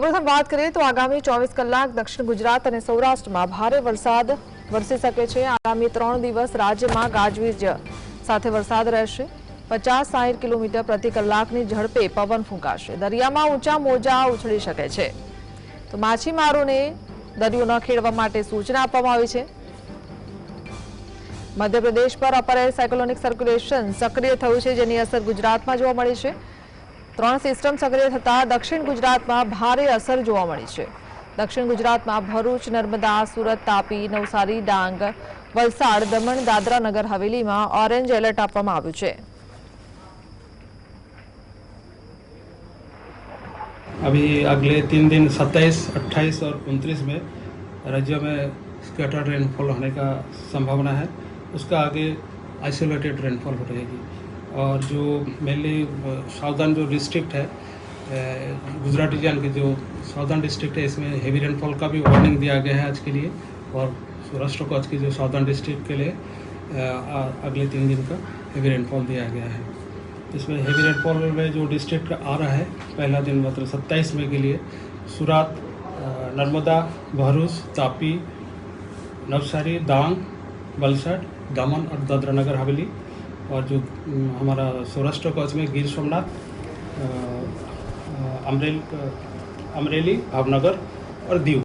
પ્રથમ વાત કરીએ તો આગામી ચોવીસ કલાક દક્ષિણ ગુજરાત અને સૌરાષ્ટ્રમાં ભારે વરસાદ વરસી શકે છે આગામી ત્રણ દિવસ રાજ્યમાં ગાજવીજ સાથે વરસાદ રહેશે પચાસ સાહીઠ કિલોમીટર પ્રતિ કલાકની ઝડપે પવન ફૂંકાશે દરિયામાં ઊંચા મોજા ઉછળી શકે છે તો માછીમારોને દરિયો ન ખેડવા માટે સૂચના આપવામાં આવી છે મધ્યપ્રદેશ પર અપર સાયકોલોનિક સર્ક્યુલેશન સક્રિય થયું છે જેની અસર ગુજરાતમાં જોવા મળી છે ત્રણ સિસ્ટમ સક્રિય થતા દક્ષિણ ગુજરાતમાં ભારે અસર જોવા મળી છે. દક્ષિણ ગુજરાતમાં ભરૂચ, નર્મદા, સુરત, તાપી, નૌસારી, ડાંગ, વલસાડ, દમણ, દાદરાનગર હવેલીમાં ઓરેન્જ એલર્ટ આપવામાં આવ્યું છે. અભી આગલે 3 દિવસ 27, 28 અને 29 મે રાજ્યમાં સ્કેટર રેનફોલ થને કા સંભાવના હૈ. ઉસકા આગે આઇસોલેટેડ રેનફોલ હો સકતી હૈ. और जो मेनली साउदर्न जो डिस्ट्रिक्ट है गुजरात रीजन के जो साउदर्न डिस्ट्रिक्ट है इसमें हेवी रेनफॉल का भी वार्निंग दिया गया है आज के लिए और सौराष्ट्र को आज के जो साउदर्न डिस्ट्रिक्ट के लिए अगले तीन दिन का हेवी रेनफॉल दिया गया है इसमें हेवी रेनफॉल में जो डिस्ट्रिक्ट आ रहा है पहला दिन मतलब सत्ताईस मई के लिए सूरत नर्मदा भरूच तापी नवसारी दांग बलसट दमन और दादरा नगर हवेली और जो हमारा सौराष्ट्र कॉज में गिर सोमनाथ अमरेल अमरेली भावनगर और दीव